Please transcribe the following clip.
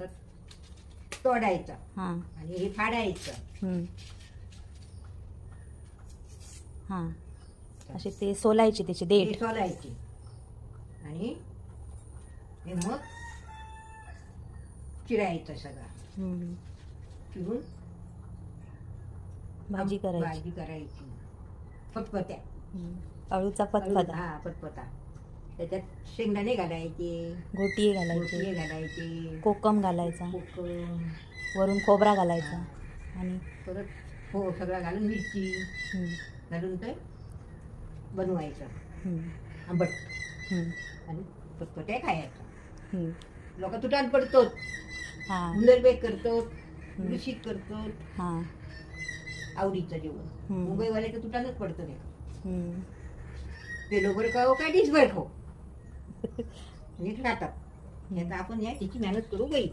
असं तोडायचं. हां. आणि हे फाडायचं. हम्म. हां. असे ते सोलायचे त्याचे हे देठ सोलायचे. आणि हे मग चिरायचं सगळं. हम्म. चिरून भाजी करायची. भाजी करायची हम्म. अळूचा पतपदा हा फटफटा त्याच्यात शेंगदाणे घालायचे. घोटीये घालायचे. गोटले घालायचे. कोकम घालायचा. कोकम. वरून खोबरा घालायचा. आणि परत हो सगळं घालून मिरची. घालून ते बनवायचं. आंबट. हम्म. आणि फटफट्या खायचं. लोक तुटान पडतो हां. हुंदरबेग करतो रुशीत करतो हां. आवडीचं जेवण. हम्म. मुंबईवाल्याचं तुटानच पडतं ते हम्म. पेलोभर खाओ काय डिशभर खाओ नीट राहतात. आता आपण या तिची मेहनत करू बाई.